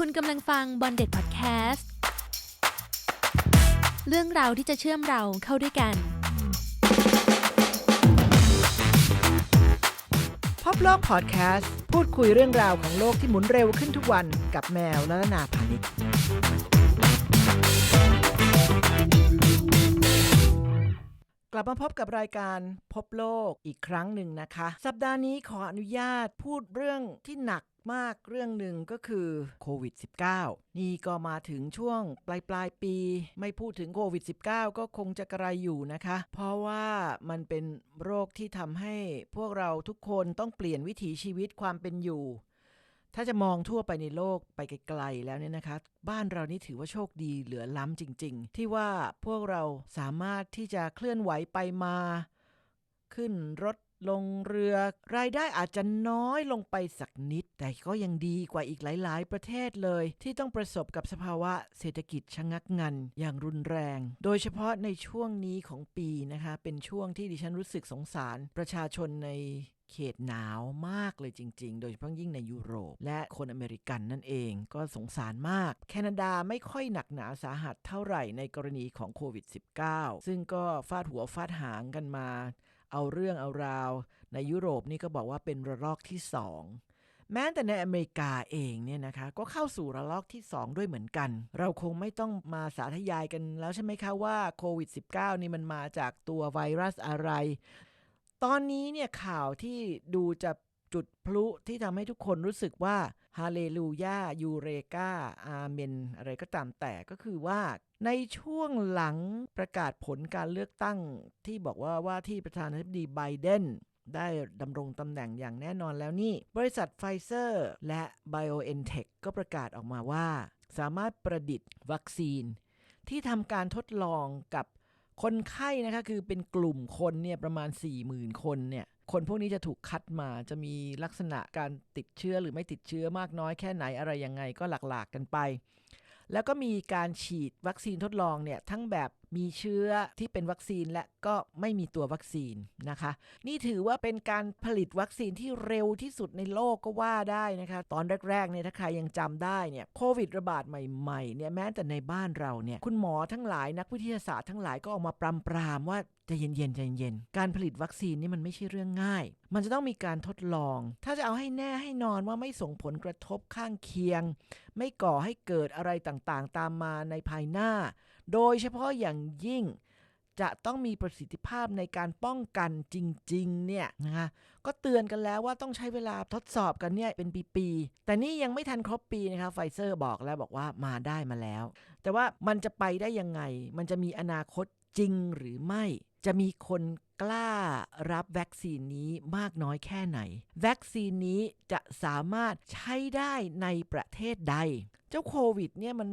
คุณกำลังฟังบอลเด็ดพอดแคสต์ เรื่องราวที่จะเชื่อมเราเข้าด้วยกัน พบโลกพอดแคสต์ พูดคุยเรื่องราวของโลกที่หมุนเร็วขึ้นทุกวันกับแมวและนาพานิชกลับมาพบกับรายการพบโลกอีกครั้งหนึ่งนะคะ สัปดาห์นี้ขออนุญาตพูดเรื่องที่หนัก มากเรื่องหนึ่งก็คือโควิด -19 นี่ก็มาถึงช่วงปลายปลายปี ไม่พูดถึงโควิด -19 ก็คงจะกระไรอยู่นะคะ เพราะว่ามันเป็นโรคที่ทำให้พวกเราทุกคนต้องเปลี่ยนวิถีชีวิตความเป็นอยู่ ถ้าจะมองทั่วไปในโลกไปไกลๆแล้วเนี่ยนะคะ บ้านเรานี่ถือว่าโชคดีเหลือล้ำจริง ๆ ที่ว่าพวกเราสามารถที่จะเคลื่อนไหวไปมา ขึ้นรถ ลงเรือรายได้อาจจะน้อยลงไปสักนิด แต่ก็ยังดีกว่าอีกหลาย ๆ ประเทศเลย ที่ต้องประสบกับสภาวะเศรษฐกิจชะงักงันอย่างรุนแรง โดยเฉพาะในช่วงนี้ของปีนะคะ เป็นช่วงที่ดิฉันรู้สึกสงสาร ประชาชนในเขตหนาวมากเลยจริง ๆ โดยเฉพาะยิ่งในยุโรป และคนอเมริกันนั่นเองก็สงสารมาก แคนาดาไม่ค่อยหนักหนาสาหัสเท่าไหร่ในกรณีของโควิด -19 ซึ่งก็ฟาดหัวฟาดหางกันมา เอาเรื่องเอาราว ในยุโรปนี่ก็บอกว่าเป็นระลอกที่2แม้แต่ในอเมริกาเองเนี่ยนะคะก็เข้าสู่ระลอกที่ 2 ด้วยเหมือนกัน เราคงไม่ต้องมาสาธยายกันแล้วใช่ไหมคะว่าโควิด -19 นี่มันมาจากตัวไวรัสอะไร ตอนนี้เนี่ยข่าวที่ดูจะจุดพลุที่ทำให้ทุกคนรู้สึกว่าฮาเลลูยายูเรกาอาเมน อะไรก็ตามแต่ก็คือว่า ในช่วงหลังประกาศผลการเลือกตั้งที่บอกว่าว่าที่ประธานาธิบดีไบเดนได้ดำรงตำแหน่งอย่างแน่นอนแล้วนี่ บริษัทไฟเซอร์และ BioNTech ก็ประกาศออกมาว่า สามารถประดิษฐ์วัคซีน ที่ทำการทดลองกับคนไข้นะคะ คือเป็นกลุ่มคนเนี่ยประมาณ 40,000 คนเนี่ย คนพวกนี้จะถูกคัดมาจะมีลักษณะการติดเชื้อหรือไม่ติดเชื้อมากน้อยแค่ไหนอะไรยังไงก็หลากๆกันไป แล้วก็มีการฉีดวัคซีนทดลองเนี่ยทั้งแบบ มีเชื้อที่เป็นวัคซีนและก็ไม่มีตัววัคซีนนะคะ นี่ถือว่าเป็นการผลิตวัคซีนที่เร็วที่สุดในโลกก็ว่าได้นะคะ ตอนแรกๆเนี่ยถ้าใครยังจำได้เนี่ยโควิดระบาดใหม่ๆเนี่ยแม้แต่ในบ้านเราเนี่ยคุณหมอทั้งหลายนักวิทยาศาสตร์ทั้งหลายก็ออกมาปรามปรามๆว่าจะเย็นๆใจเย็นๆการผลิตวัคซีนนี่มันไม่ใช่เรื่องง่าย มันจะต้องมีการทดลอง ถ้าจะเอาให้แน่ให้นอนว่าไม่ส่งผลกระทบข้างเคียง ไม่ก่อให้เกิดอะไรต่างๆ ตามมาในภายหน้า โดยเฉพาะอย่างยิ่งจะต้องมีประสิทธิภาพในการป้องกันจริงๆ เนี่ยนะคะก็เตือนกันแล้วว่าต้องใช้เวลาทดสอบกันเนี่ยเป็นปีๆ แต่นี่ยังไม่ทันครบปีนะคะไฟเซอร์บอกแล้วบอกว่ามาได้มาแล้ว แต่ว่ามันจะไปได้ยังไง มันจะมีอนาคตจริงหรือไม่ จะมีคนกล้ารับวัคซีนนี้มากน้อยแค่ไหน วัคซีนนี้จะสามารถใช้ได้ในประเทศใด จ้าโควิดเนี่ยมัน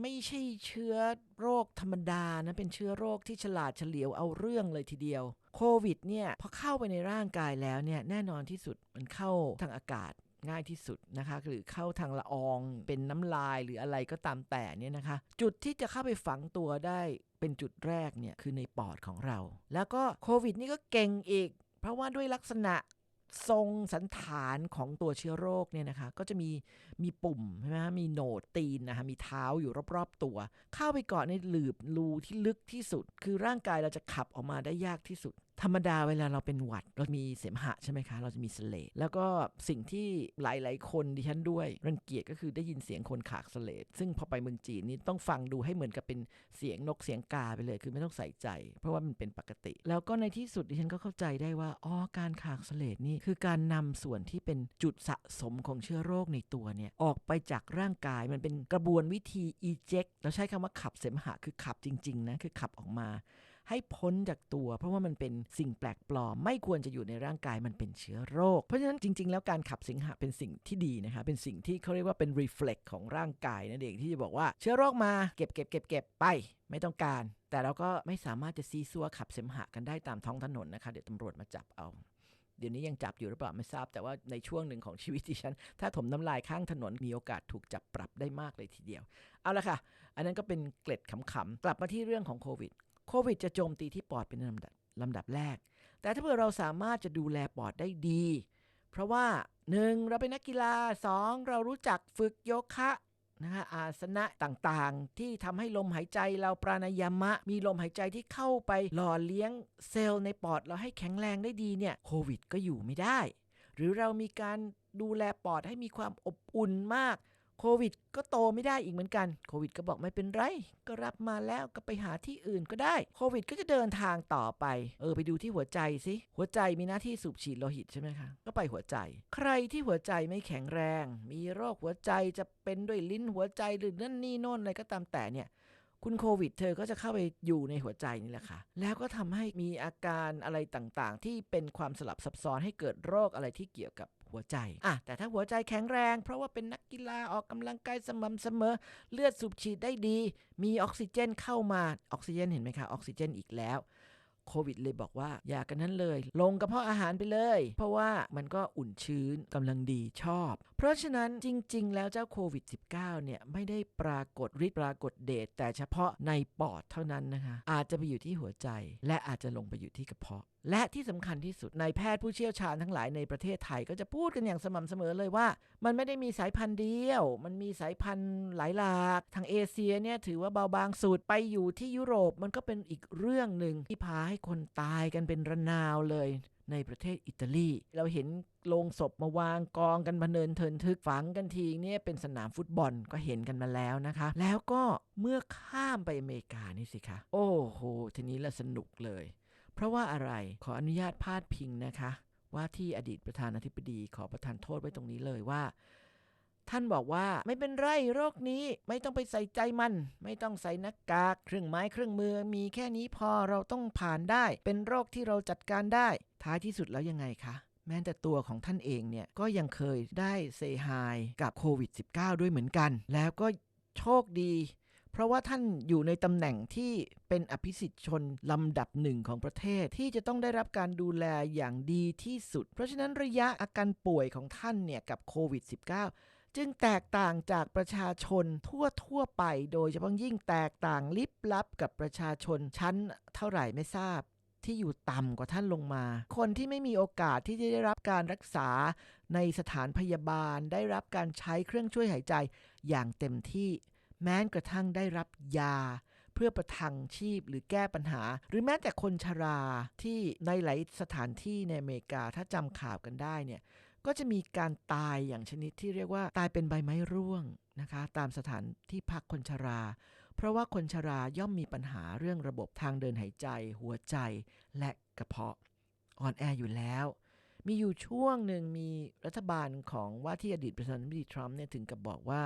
ไม่ใช่เชื้อโรคธรรมดานะเป็นเชื้อโรคที่ฉลาดเฉลียวเอาเรื่องเลยทีเดียว โควิดเนี่ยพอเข้าไปในร่างกายแล้วเนี่ยแน่นอนที่สุดมันเข้าทางอากาศง่ายที่สุดนะคะหรือเข้าทางละอองเป็นน้ำลายหรืออะไรก็ตามแต่เนี่ยนะคะ จุดที่จะเข้าไปฝังตัวได้เป็นจุดแรกเนี่ยคือในปอดของเรา แล้วก็โควิดนี่ก็เก่งอีก เพราะว่าด้วยลักษณะ ทรงสันฐานของตัวเชื้อโรคเนี่ยนะคะ ก็จะมีมีปุ่มใช่ไหมฮะมีโหนดตีนนะคะมีเท้าอยู่รอบๆตัว เข้าไปเกาะในหลืบรูที่ลึกที่สุด คือร่างกายเราจะขับออกมาได้ยากที่สุด ธรรมดาเวลาเราเป็นหวัดเรามีเสมหะใช่ไหมคะ เราจะมีเสเลดแล้วก็สิ่งที่หลาย ๆ คนดิฉันด้วย รังเกียจก็คือได้ยินเสียงคนขากเสเลดซึ่งพอไปเมืองจีนนี่ต้องฟังดูให้เหมือนกับเป็นเสียงนกเสียงกาไปเลย คือไม่ต้องใส่ใจ เพราะว่ามันเป็นปกติ แล้วก็ในที่สุดดิฉันก็เข้าใจได้ว่าอ๋อการขากเสเลดนี่คือการนำส่วนที่เป็นจุดสะสมของเชื้อโรคในตัวเนี่ยออกไปจากร่างกายมันเป็นกระบวนวิธี eject เราใช้คำว่าขับเสมหะคือขับจริง ๆ นะคือขับออกมา ให้พ้นจากตัว เพราะว่ามันเป็นสิ่งแปลกปลอม ไม่ควรจะอยู่ในร่างกายมันเป็นเชื้อโรค เพราะฉะนั้นจริง ๆ แล้วการขับเสมหะเป็นสิ่งที่ดีนะคะเป็นสิ่งที่เขาเรียกว่าเป็น reflex ของร่างกายนั่นเองที่จะบอกว่าเชื้อโรคมาเก็บเก็บเก็บเก็บไปไม่ต้องการ แต่เราก็ไม่สามารถจะซีซัวขับเสมหะกันได้ตามท้องถนนนะคะเดี๋ยวตำรวจมาจับเอาเดี๋ยวนี้ยังจับอยู่หรือเปล่าไม่ทราบแต่ว่าในช่วงหนึ่งของชีวิตดิฉัน ถ้าถมน้ำลายข้างถนนมีโอกาสถูกจับปรับได้มากเลยทีเดียว เอาละค่ะ อันนั้นก็เป็นเกล็ดขำๆกลับมาที่เรื่องของโควิด โควิดจะโจมตีที่ปอดเป็นลำดับลำดับแรก แต่ถ้าเผื่อเราสามารถจะดูแลปอดได้ดี เพราะว่า 1. เราเป็นนักกีฬา 2. เรารู้จักฝึกโยคะนะคะอาสนะต่างๆ ที่ทำให้ลมหายใจเราปราณายามะ มีลมหายใจที่เข้าไปหล่อเลี้ยงเซลล์ในปอดเราให้แข็งแรงได้ดีเนี่ยโควิดก็อยู่ไม่ได้ หรือเรามีการดูแลปอดให้มีความอบอุ่นมาก โควิดก็โตไม่ได้อีกเหมือนกันโควิดก็บอกไม่เป็นไร ก็รับมาแล้วก็ไปหาที่อื่นก็ได้โควิดก็จะเดินทางต่อไป เออไปดูที่หัวใจสิหัวใจมีหน้าที่สูบฉีดโลหิตใช่ไหมคะก็ไปหัวใจ ใครที่หัวใจไม่แข็งแรง มีโรคหัวใจจะเป็นด้วยลิ้นหัวใจหรือนั่นนี่โน่นอะไรก็ตามแต่เนี่ยคุณโควิดเธอก็จะเข้าไปอยู่ในหัวใจนี่แหละค่ะ แล้วก็ทำให้มีอาการอะไรต่างๆ ที่เป็นความสลับซับซ้อนให้เกิดโรคอะไรที่เกี่ยวกับ หัวใจอะแต่ถ้าหัวใจแข็งแรง เพราะว่าเป็นนักกีฬาออกกำลังกายสม่ำเสมอ เลือดสูบฉีดได้ดี มีออกซิเจนเข้ามาออกซิเจนเห็นไหมคะออกซิเจนอีกแล้วโควิดเลยบอกว่าอย่ากันนั้นเลย ลงกระเพาะอาหารไปเลย เพราะว่ามันก็อุ่นชื้นกำลังดีชอบ เพราะฉะนั้นจริง ๆ แล้วเจ้าโควิด -19 เนี่ย ไม่ได้ปรากฏฤทธิ์ปรากฏเดชแต่เฉพาะในปอดเท่านั้นนะคะ อาจจะไปอยู่ที่หัวใจ และอาจจะลงไปอยู่ที่กระเพาะ และที่สำคัญที่สุดในายแพทย์ผู้เชี่ยวชาญทั้งหลายในประเทศไทย ก็จะพูดกันอย่างสม่ำเสมอเลยว่า มันไม่ได้มีสายพันธุ์เดียว มันมีสายพันธุ์หลายหลาก ทางเอเชียเนี่ยถือว่าเบาบางสุดไปอยู่ที่ยุโรปมันก็เป็นอีกเรื่องหนึ่งที่พาให้คนตายกันเป็นระนาวเลยในประเทศอิตาลี เราเห็นโลงศพมาวางกองกันพะเนินเทินทึกฝังกันทีเนี่ยเป็นสนามฟุตบอลก็เห็นกันมาแล้วนะคะ แล้วก็เมื่อข้ามไปอเมริกานี่สิคะ โอ้โห ทีนี้ละสนุกเลย เพราะว่าอะไรขออนุญาตพาดพิงนะคะ ว่าที่อดีตประธานาธิบดีขอประทานโทษไว้ตรงนี้เลยว่า ท่านบอกว่าไม่เป็นไรโรคนี้ไม่ต้องไปใส่ใจมัน ไม่ต้องใส่หน้ากากเครื่องไม้เครื่องมือมีแค่นี้พอเราต้องผ่านได้ เป็นโรคที่เราจัดการได้ ท้ายที่สุดแล้วยังไงคะแม้แต่ตัวของท่านเองเนี่ยก็ยังเคยได้เซฮายกับโควิด -19 ด้วยเหมือนกัน แล้วก็โชคดี เพราะว่าท่านอยู่ในตำแหน่งที่เป็นอภิสิทธิชนลำดับหนึ่งของประเทศที่จะต้องได้รับการดูแลอย่างดีที่สุด เพราะฉะนั้นระยะอาการป่วยของท่านเนี่ยกับโควิด -19 จึงแตกต่างจากประชาชนทั่วทั่วๆไป โดยเฉพาะยิ่งแตกต่างลิบลับกับประชาชนชั้นเท่าไหร่ไม่ทราบที่อยู่ต่ำกว่าท่านลงมา คนที่ไม่มีโอกาสที่จะได้รับการรักษาในสถานพยาบาล ได้รับการใช้เครื่องช่วยหายใจอย่างเต็มที่ แม้กระทั่งได้รับยา เพื่อประทังชีพหรือแก้ปัญหา หรือแม้แต่คนชราที่ในหลายสถานที่ในอเมริกาถ้าจำข่าวกันได้เนี่ยก็จะมีการตายอย่างชนิดที่เรียกว่าตายเป็นใบไม้ร่วงนะคะตามสถานที่พักคนชรา เพราะว่าคนชราย่อมมีปัญหาเรื่องระบบทางเดินหายใจ หัวใจและกระเพาะอ่อนแออยู่แล้ว มีอยู่ช่วงหนึ่งมีรัฐบาลของว่าที่อดีตประธานาธิบดีทรัมป์เนี่ยถึงกับบอกว่า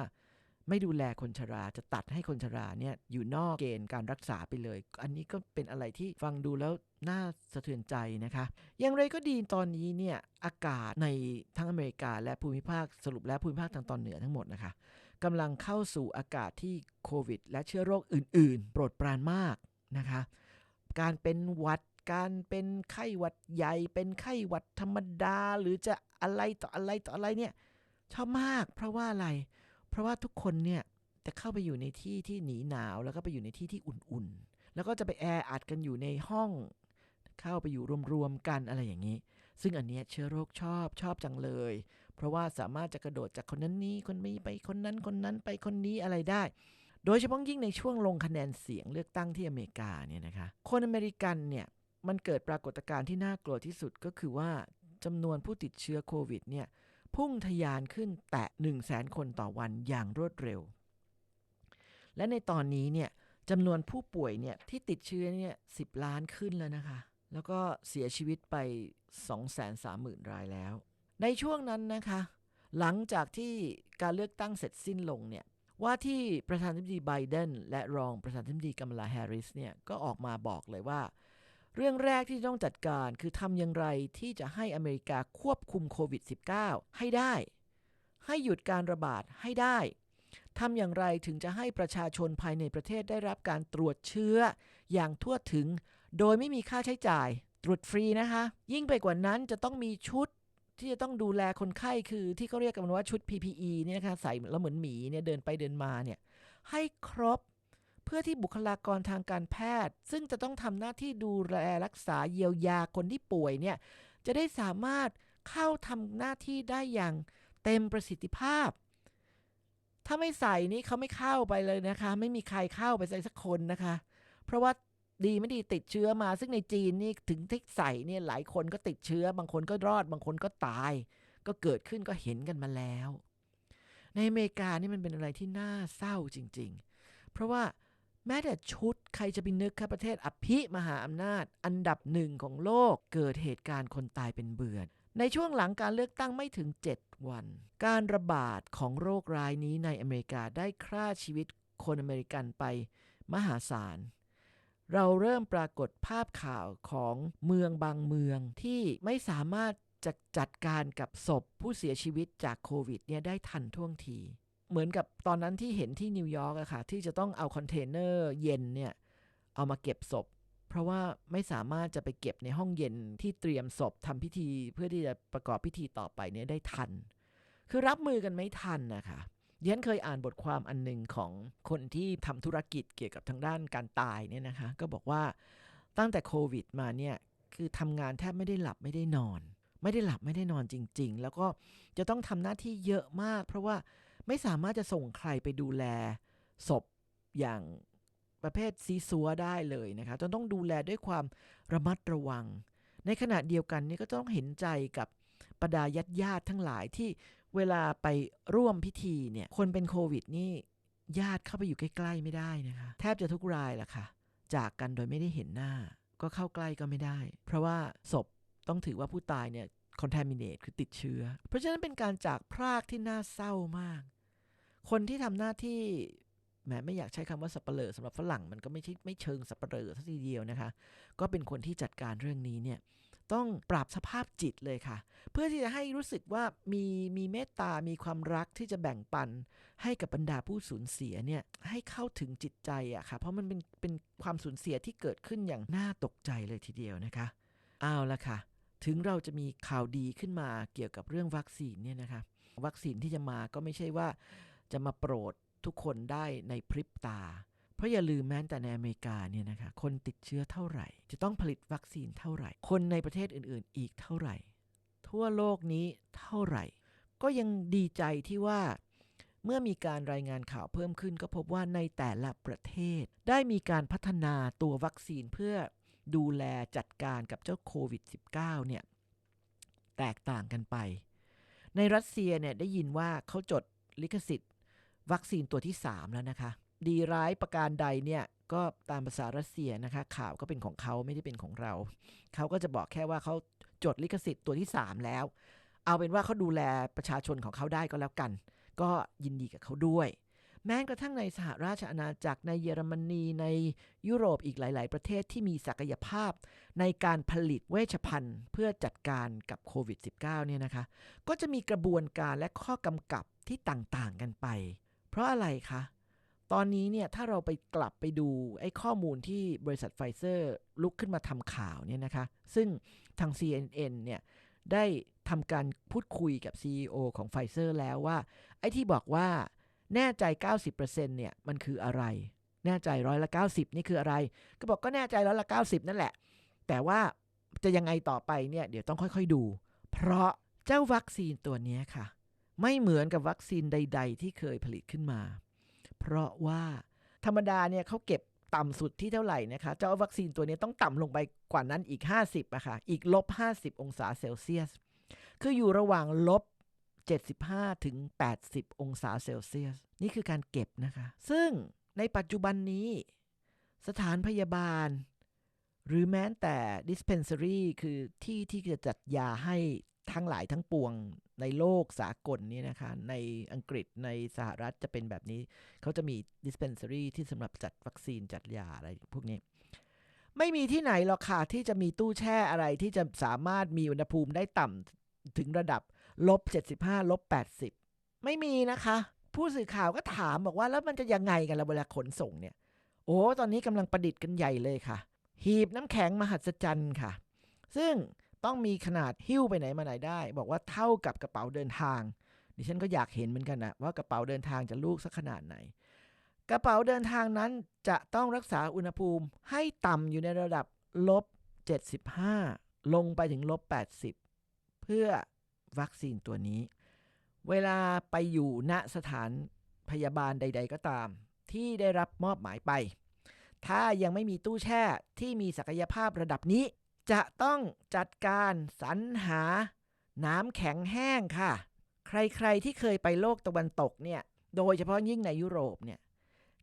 ไม่ดูแลคนชราจะตัดให้คนชราเนี่ยอยู่นอกเกณฑ์การรักษาไปเลย อันนี้ก็เป็นอะไรที่ฟังดูแล้วน่าสะเทือนใจนะคะ อย่างไรก็ดีตอนนี้เนี่ยอากาศในทั้งอเมริกาและภูมิภาคสรุปแล้วภูมิภาคทางตอนเหนือทั้งหมดนะคะกำลังเข้าสู่อากาศที่โควิด และเชื้อโรคอื่น ๆ โปรดปรานมากนะคะ การเป็นหวัดการเป็นไข้หวัดใหญ่ เป็นไข้หวัดธรรมดา หรือจะอะไรต่ออะไรต่ออะไรเนี่ยชอบมาก เพราะว่าอะไร เพราะว่าทุกคนเนี่ยจะเข้าไปอยู่ในที่ที่หนีหนาว แล้วก็ไปอยู่ในที่ที่อุ่นๆ แล้วก็จะไปแออัดกันอยู่ในห้อง เข้าไปอยู่รวมๆกันอะไรอย่างนี้ ซึ่งอันเนี้ยเชื้อโรคชอบชอบจังเลย เพราะว่าสามารถจะกระโดดจากคนนั้นนี้คนนี้ไปคนนั้นคนนั้นไปคนนี้อะไรได้ โดยเฉพาะยิ่งในช่วงลงคะแนนเสียงเลือกตั้งที่อเมริกาเนี่ยนะคะ คนอเมริกันเนี่ยมันเกิดปรากฏการณ์ที่น่ากลัวที่สุดก็คือว่าจำนวนผู้ติดเชื้อโควิดเนี่ย พุ่งทะยานขึ้นแตะ1 0 0 0 0แสนคนต่อวันอย่างรวดเร็ว และในตอนนี้เนี่ยจำนวนผู้ป่วยเนี่ยที่ติดเชื้อเนี่ยสิล้านขึ้นแล้วนะคะ แล้วก็เสียชีวิตไป 230,000 รายแล้ว ในช่วงนั้นนะคะ หลังจากที่การเลือกตั้งเสร็จสิ้นลงเนี่ยว่าที่ประธานาธิบดีไบเดนและรองประธานาธิบดีกัมลาแฮร์ริสเนี่ยก็ออกมาบอกเลยว่า เรื่องแรกที่ต้องจัดการคือทำอย่างไรที่จะให้อเมริกาควบคุมโควิด -19 ให้ได้ ให้หยุดการระบาดให้ได้ทำอย่างไรถึงจะให้ประชาชนภายในประเทศได้รับการตรวจเชื้อ อย่างทั่วถึง โดยไม่มีค่าใช้จ่าย ตรวจฟรีนะคะ ยิ่งไปกว่านั้นจะต้องมีชุดที่จะต้องดูแลคนไข้คือที่เขาเรียกกันว่าชุด PPE เนี่ยนะคะใส่แล้วเหมือนหมีเนี่ยเดินไปเดินมาเนี่ยให้ครบ เพื่อที่บุคลากรทางการแพทย์ ซึ่งจะต้องทำหน้าที่ดูแลรักษาเยียวยาคนที่ป่วยเนี่ยจะได้สามารถเข้าทำหน้าที่ได้อย่างเต็มประสิทธิภาพ ถ้าไม่ใส่นี่เขาไม่เข้าไปเลยนะคะ ไม่มีใครเข้าไปใส่สักคนนะคะ เพราะว่าดีไม่ดีติดเชื้อมา ซึ่งในจีนนี่ถึงที่ใส่เนี่ยหลายคนก็ติดเชื้อ บางคนก็รอด บางคนก็ตาย ก็เกิดขึ้นก็เห็นกันมาแล้ว ในอเมริกานี่มันเป็นอะไรที่น่าเศร้าจริง ๆ เพราะว่า แม้แต่ชุดใครจะไปนึกค่ะประเทศอภิมหาอำนาจ อันดับหนึ่งของโลกเกิดเหตุการณ์คนตายเป็นเบือนในช่วงหลังการเลือกตั้งไม่ถึง 7 วัน การระบาดของโรคร้ายนี้ในอเมริกาได้ฆ่าชีวิตคนอเมริกันไปมหาศาล เราเริ่มปรากฏภาพข่าวของเมืองบางเมืองที่ไม่สามารถจะจัดการกับศพผู้เสียชีวิตจากโควิดเนี่ยได้ทันท่วงที เหมือนกับตอนนั้นที่เห็นที่นิวยอร์กอะค่ะ ที่จะต้องเอาคอนเทนเนอร์เย็นเนี่ย เอามาเก็บศพ เพราะว่าไม่สามารถจะไปเก็บในห้องเย็นที่เตรียมศพทำพิธีเพื่อที่จะประกอบพิธีต่อไปเนี่ยได้ทัน คือรับมือกันไม่ทันนะคะเดียนเคยอ่านบทความอันหนึ่งของคนที่ทำธุรกิจเกี่ยวกับทางด้านการตายเนี่ยนะคะ ก็บอกว่าตั้งแต่โควิดมาเนี่ยคือทำงานแทบไม่ได้หลับไม่ได้นอน ไม่ได้หลับไม่ได้นอนจริง ๆ แล้วก็จะต้องทำหน้าที่เยอะมาก เพราะว่า ไม่สามารถจะส่งใครไปดูแลศพอย่างประเภทซีซัวได้เลยนะคะจนต้องดูแลด้วยความระมัดระวัง ในขณะเดียวกันนี่ก็ต้องเห็นใจกับบรรดาญาติญาติทั้งหลายที่เวลาไปร่วมพิธีเนี่ย คนเป็นโควิดนี่ญาติเข้าไปอยู่ใกล้ๆไม่ได้นะคะ แทบจะทุกรายแหละค่ะ จากกันโดยไม่ได้เห็นหน้า ก็เข้าใกล้ก็ไม่ได้ เพราะว่าศพต้องถือว่าผู้ตายเนี่ย contaminate คือติดเชื้อ เพราะฉะนั้นเป็นการจากพรากที่น่าเศร้ามาก คนที่ทำหน้าที่แหมไม่อยากใช้คำว่าสับเปลอสำหรับฝรั่งมันก็ไม่ใช่ไม่เชิงสับเปลอสัทีเดียวนะคะ ก็เป็นคนที่จัดการเรื่องนี้เนี่ยต้องปรับสภาพจิตเลยค่ะ เพื่อที่จะให้รู้สึกว่ามีมีเมตตา มีความรักที่จะแบ่งปันให้กับบรรดาผู้สูญเสียเนี่ยให้เข้าถึงจิตใจอะค่ะ เพราะมันเป็นเป็นความสูญเสียที่เกิดขึ้นอย่างน่าตกใจเลยทีเดียวนะคะเอาละค่ะ ถึงเราจะมีข่าวดีขึ้นมาเกี่ยวกับเรื่องวัคซีนเนี่ยนะคะวัคซีนที่จะมาก็ไม่ใช่ว่า จะมาโปรดทุกคนได้ในพริบตา เพราะอย่าลืมแม้แต่ในอเมริกาเนี่ยนะคะ คนติดเชื้อเท่าไหร่ จะต้องผลิตวัคซีนเท่าไหร่ คนในประเทศอื่นๆ อีกเท่าไหร่ ทั่วโลกนี้เท่าไหร่ ก็ยังดีใจที่ว่าเมื่อมีการรายงานข่าวเพิ่มขึ้นก็พบว่าในแต่ละประเทศ ได้มีการพัฒนาตัววัคซีนเพื่อดูแลจัดการกับเจ้าโควิด -19 เนี่ย แตกต่างกันไป ในรัสเซียเนี่ยได้ยินว่าเขาจดลิขสิทธิ์ วัคซีนตัวที่ 3 แล้วนะคะ ดีร้ายประการใดเนี่ยก็ตามภาษารัสเซียนะคะ ข่าวก็เป็นของเขาไม่ได้เป็นของเรา เขาก็จะบอกแค่ว่าเขาจดลิขสิทธิ์ตัวที่ 3 แล้ว เอาเป็นว่าเขาดูแลประชาชนของเขาได้ก็แล้วกัน ก็ยินดีกับเขาด้วย แม้กระทั่งในสหราชอาณาจักรในเยอรมนีในยุโรปอีกหลาย ๆ ประเทศที่มีศักยภาพ ในการผลิตเวชภัณฑ์เพื่อจัดการกับโควิด -19 เนี่ยนะคะ ก็จะมีกระบวนการและข้อกำกับที่ต่าง ๆ กันไป เพราะอะไรคะ ตอนนี้เนี่ยถ้าเราไปกลับไปดูไอ้ข้อมูลที่บริษัทไฟเซอร์ลุกขึ้นมาทำข่าวเนี่ยนะคะ ซึ่งทาง CNN เนี่ยได้ทำการพูดคุยกับ CEO ของไฟเซอร์แล้วว่า ไอ้ที่บอกว่าแน่ใจ 90%เนี่ยมันคืออะไร แน่ใจร้อยละ 90 นี่คืออะไร ก็บอกก็แน่ใจร้อยละ 90 นั่นแหละ แต่ว่าจะยังไงต่อไปเนี่ยเดี๋ยวต้องค่อยๆดู เพราะเจ้าวัคซีนตัวนี้ค่ะ ไม่เหมือนกับวัคซีนใด ๆ ที่เคยผลิตขึ้นมา เพราะว่าธรรมดาเนี่ยเขาเก็บต่ำสุดที่เท่าไหร่นะคะเจ้าวัคซีนตัวนี้ต้องต่ำลงไปกว่านั้นอีก 50อะค่ะอีกลบ 50 องศาเซลเซียส คืออยู่ระหว่างลบ 75 ถึง 80 องศาเซลเซียส นี่คือการเก็บนะคะ ซึ่งในปัจจุบันนี้ สถานพยาบาล หรือแม้แต่ dispensary คือที่ที่จะจัดยาให้ ทั้งหลายทั้งปวงในโลกสากลนี่นะคะ ในอังกฤษในสหรัฐจะเป็นแบบนี้ เขาจะมี dispensary ที่สำหรับจัดวัคซีนจัดยาอะไรพวกนี้ ไม่มีที่ไหนหรอกค่ะ ที่จะมีตู้แช่อะไรที่จะสามารถมีอุณหภูมิได้ต่ำถึงระดับลบ75ลบ80 ไม่มีนะคะ ผู้สื่อข่าวก็ถามบอกว่าแล้วมันจะยังไงกันละเวลาขนส่งเนี่ย โอ้ตอนนี้กำลังประดิษฐ์กันใหญ่เลยค่ะ หีบน้ำแข็งมหัศจรรย์ค่ะ ซึ่ง ต้องมีขนาดหิ้วไปไหนมาไหนได้ บอกว่าเท่ากับกระเป๋าเดินทาง ดิฉันก็อยากเห็นเหมือนกันนะว่ากระเป๋าเดินทางจะลูกสักขนาดไหน กระเป๋าเดินทางนั้นจะต้องรักษาอุณหภูมิให้ต่ำอยู่ในระดับลบ 75 ลงไปถึงลบ 80 เพื่อวัคซีนตัวนี้ เวลาไปอยู่ณสถานพพยาบาลใด ๆ ก็ตาม ที่ได้รับมอบหมายไป ถ้ายังไม่มีตู้แช่ที่มีศักยภาพระดับนี้ จะต้องจัดการสรรหา น้ำแข็งแห้งค่ะ ใครๆที่เคยไปโลกตะวันตกเนี่ย โดยเฉพาะยิ่งในยุโรปเนี่ย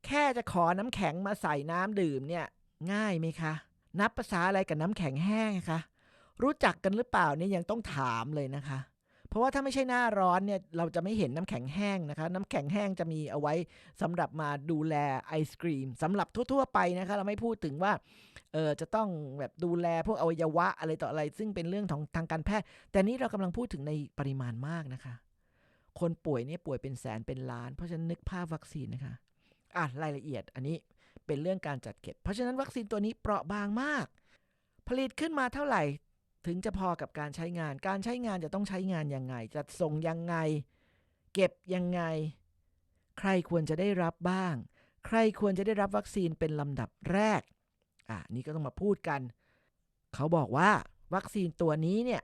แค่จะขอน้ำแข็งมาใส่น้ำดื่มเนี่ย ง่ายไหมคะ นับภาษาอะไรกับน้ำแข็งแห้งคะ รู้จักกันหรือเปล่านี่ยังต้องถามเลยนะคะ เพราะว่าถ้าไม่ใช่หน้าร้อนเนี่ยเราจะไม่เห็นน้ำแข็งแห้งนะคะ น้ำแข็งแห้งจะมีเอาไว้สำหรับมาดูแลไอศกรีมสำหรับทั่ว ๆ ไปนะคะ เราไม่พูดถึงว่าเออจะต้องแบบดูแลพวกอวัยวะอะไรต่ออะไร ซึ่งเป็นเรื่องของทางการแพทย์ แต่นี้เรากำลังพูดถึงในปริมาณมากนะคะ คนป่วยเนี่ยป่วยเป็นแสนเป็นล้าน เพราะฉะนั้นนึกภาพวัคซีนนะคะอะรายละเอียดอันนี้เป็นเรื่องการจัดเก็บ เพราะฉะนั้นวัคซีนตัวนี้เปราะบางมาก ผลิตขึ้นมาเท่าไหร่ ถึงจะพอกับการใช้งาน การใช้งานจะต้องใช้งานยังไงจะส่งยังไง เก็บยังไง ใครควรจะได้รับบ้าง ใครควรจะได้รับวัคซีนเป็นลำดับแรก อะนี่ก็ต้องมาพูดกัน เขาบอกว่าวัคซีนตัวนี้เนี่ย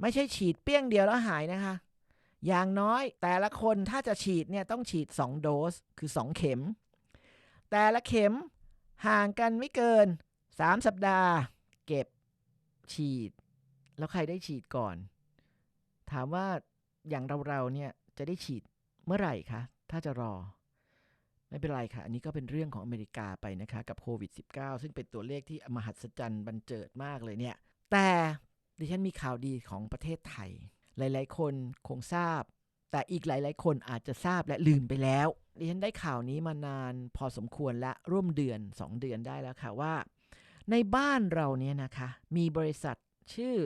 ไม่ใช่ฉีดเปี้ยงเดียวแล้วหายนะคะ อย่างน้อยแต่ละคนถ้าจะฉีดเนี่ยต้องฉีด 2 โดส คือ 2 เข็ม แต่ละเข็มห่างกันไม่เกิน 3 สัปดาห์ ฉีด แล้วใครได้ฉีดก่อน ถามว่าอย่างเราๆเนี่ยจะได้ฉีดเมื่อไหร่คะ ถ้าจะรอ ไม่เป็นไรค่ะ อันนี้ก็เป็นเรื่องของอเมริกาไปนะคะ กับโควิด -19 ซึ่งเป็นตัวเลขที่มหัศจรรย์บันเจิดมากเลยเนี่ย แต่ดิฉันมีข่าวดีของประเทศไทย หลายๆ คนคงทราบ แต่อีกหลายๆ คนอาจจะทราบและลืมไปแล้วดิฉันได้ข่าวนี้มานานพอสมควรและร่วมเดือน 2 เดือนได้แล้วค่ะว่า ในบ้านเราเนี่ยนะคะ มีบริษัทชื่อ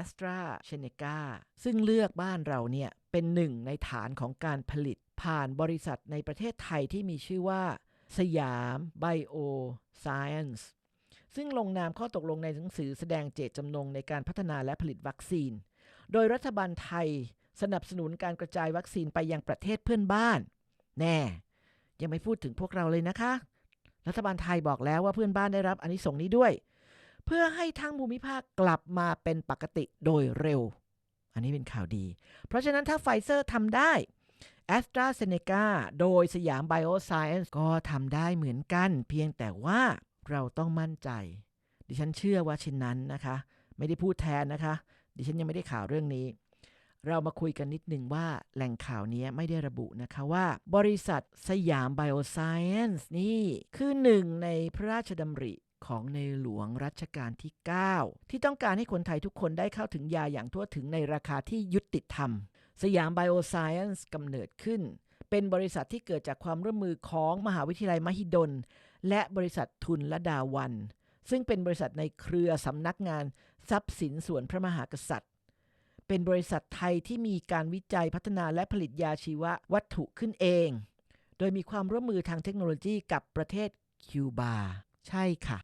a s t r a z เ e c a ซึ่งเลือกบ้านเราเนี่ย เป็นหนึ่งในฐานของการผลิต ผ่านบริษัทในประเทศไทยที่มีชื่อว่า สยามไบโอไซเอนซ์ซึ่งลงนามข้อตกลงในหนังสือแสดงเจตจำนงในการพัฒนาและผลิตวัคซีน โดยรัฐบาลไทยสนับสนุนการกระจายวัคซีนไปยังประเทศเพื่อนบ้าน แน่ ยังไม่พูดถึงพวกเราเลยนะคะ รัฐบาลไทยบอกแล้วว่าเพื่อนบ้านได้รับอนนิสงส์นี้ด้วย เพื่อให้ทั้งภูมิภาคกลับมาเป็นปกติโดยเร็ว อันนี้เป็นข่าวดี เพราะฉะนั้นถ้าไฟเซอร์ทำได้ a s t r a z เซ e c a โดยสยามไบโอไซเอนซ์ก็ทำได้เหมือนกัน เพียงแต่ว่าเราต้องมั่นใจ ดิฉันเชื่อว่าเช่นนั้นนะคะ ไม่ได้พูดแทนนะคะ ดิฉันยังไม่ได้ข่าวเรื่องนี้ เรามาคุยกันนิดหนึ่งว่าแหล่งข่าวนี้ไม่ได้ระบุนะคะว่า บริษัทสยามไบโอไซเอนซ์นี่คือหนึ่งในพระราชดำริของในหลวงรัชกาลที่ 9 ที่ต้องการให้คนไทยทุกคนได้เข้าถึงยาอย่างทั่วถึงในราคาที่ยุติธรรม สยามไบโอไซเอนซ์กำเนิดขึ้น เป็นบริษัทที่เกิดจากความร่วมมือของมหาวิทยาลัยมหิดล และบริษัททุนละดาวัน ซึ่งเป็นบริษัทในเครือสำนักงานทรัพย์สินส่วนพระมหากษัตริย์ เป็นบริษัทไทยที่มีการวิจัยพัฒนาและผลิตยาชีววัตถุขึ้นเอง โดยมีความร่วมมือทางเทคโนโลยีกับประเทศคิวบา ใช่ค่ะ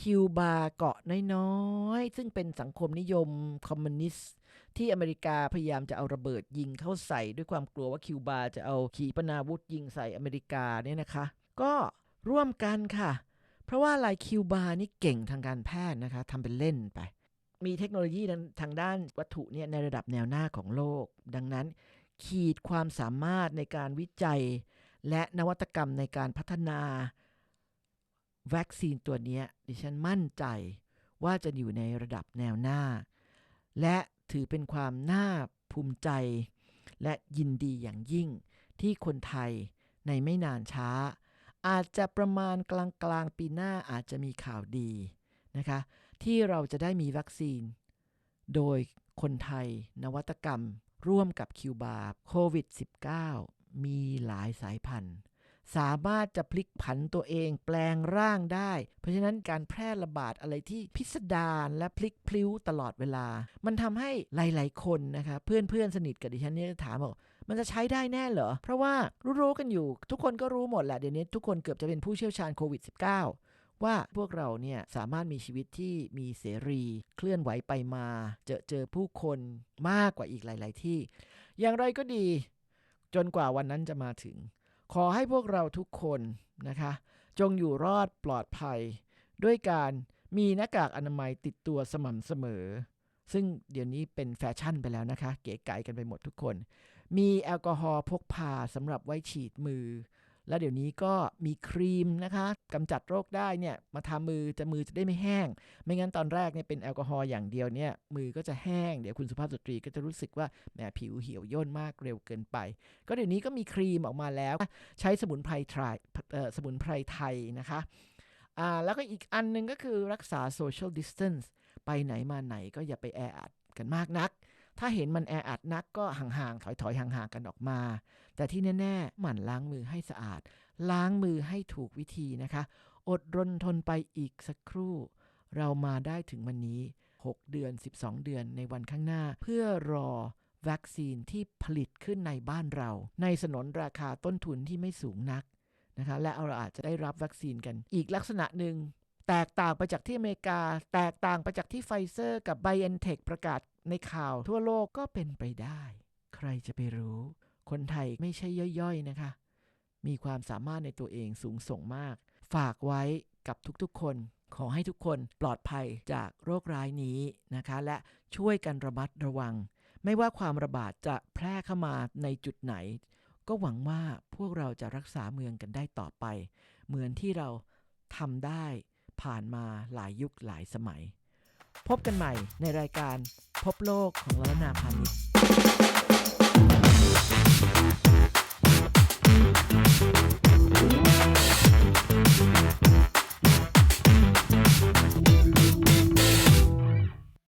คิวบาเกาะน้อยๆ ซึ่งเป็นสังคมนิยมคอมมิวนิสต์ ที่อเมริกาพยายามจะเอาระเบิดยิงเข้าใส่ ด้วยความกลัวว่าคิวบาจะเอาขีปนาวุธยิงใส่อเมริกาเนี่ยนะคะ ก็ร่วมกันค่ะ เพราะว่าลายคิวบานี่เก่งทางการแพทย์นะคะทำเป็นเล่นไป มีเทคโนโลยีทางด้านวัตถุเนี่ยในระดับแนวหน้าของโลก ดังนั้นขีดความสามารถในการวิจัย และนวัตกรรมในการพัฒนาวัคซีนตัวนี้ดิฉันมั่นใจว่าจะอยู่ในระดับแนวหน้า และถือเป็นความน่าภูมิใจ และยินดีอย่างยิ่งที่คนไทยในไม่นานช้า อาจจะประมาณกลางกลางปีหน้าอาจจะมีข่าวดีนะคะ ที่เราจะได้มีวัคซีน โดยคนไทยนวัตกรรม ร่วมกับคิวบาโควิด -19 มีหลายสายพันธุ์ สามารถจะพลิกผันตัวเองแปลงร่างได้ เพราะฉะนั้นการแพร่ระบาดอะไรที่พิสดารและพลิกพลิ้วตลอดเวลา มันทำให้หลาย ๆ คนนะคะเพื่อนๆ สนิทกับดิฉันเนี่ยถามบอกมันจะใช้ได้แน่เหรอ เพราะว่ารู้ๆกันอยู่ ทุกคนก็รู้หมดแหละเดี๋ยวนี้ทุกคนเกือบจะเป็นผู้เชี่ยวชาญโควิด -19 ว่าพวกเราเนี่ยสามารถมีชีวิตที่มีเสรี เคลื่อนไหวไปมา เจอเจอผู้คนมากกว่าอีกหลาย ๆ ที่ อย่างไรก็ดี จนกว่าวันนั้นจะมาถึง ขอให้พวกเราทุกคนนะคะ จงอยู่รอดปลอดภัย ด้วยการมีหน้ากากอนามัยติดตัวสม่ำเสมอ ซึ่งเดี๋ยวนี้เป็นแฟชั่นไปแล้วนะคะ เก๋ไก๋กันไปหมดทุกคน มีแอลกอฮอล์พกพาสำหรับไว้ฉีดมือ แล้วเดี๋ยวนี้ก็มีครีมนะคะกำจัดโรคได้เนี่ยมาทามือจะมือจะได้ไม่แห้ง ไม่งั้นตอนแรกเนี่ยเป็นแอลกอฮอล์อย่างเดียวเนี่ยมือก็จะแห้งเดี๋ยวคุณสุภาพสตรีก็จะรู้สึกว่าแหมผิวเหี่ยวย่นมากเร็วเกินไป ก็เดี๋ยวนี้ก็มีครีมออกมาแล้ว ใช้สมุนไพรไทยสมุนไพรไทยนะคะอ่าแล้วก็อีกอันหนึงก็คือรักษา social distance ไปไหนมาไหนก็อย่าไปแออัดกันมากนัก ถ้าเห็นมันแออัดนักก็ห่างๆ ถอยๆ ห่างๆ กันออกมา แต่ที่แน่ๆ หมั่นล้างมือให้สะอาด ล้างมือให้ถูกวิธีนะคะ อดรนทนไปอีกสักครู่ เรามาได้ถึงวันนี้ 6 เดือน 12 เดือนในวันข้างหน้า เพื่อรอวัคซีนที่ผลิตขึ้นในบ้านเรา ในสนนราคาต้นทุนที่ไม่สูงนักนะคะ และเราอาจจะได้รับวัคซีนกัน อีกลักษณะหนึ่งแตกต่างไปจากที่อเมริกา แตกต่างไปจากที่ไฟเซอร์กับ b บ n t e c h ประกาศ ในข่าวทั่วโลกก็เป็นไปได้ ใครจะไปรู้ คนไทยไม่ใช่ย่อยๆนะคะ มีความสามารถในตัวเองสูงส่งมาก ฝากไว้กับทุกๆ คน ขอให้ทุกคนปลอดภัยจากโรคร้ายนี้นะคะ และช่วยกันระมัดระวัง ไม่ว่าความระบาดจะแพร่เข้ามาในจุดไหน ก็หวังว่าพวกเราจะรักษาเมืองกันได้ต่อไป เหมือนที่เราทำได้ผ่านมาหลายยุคหลายสมัย พบกันใหม่ในรายการพบโลกของลลนาพานิชย์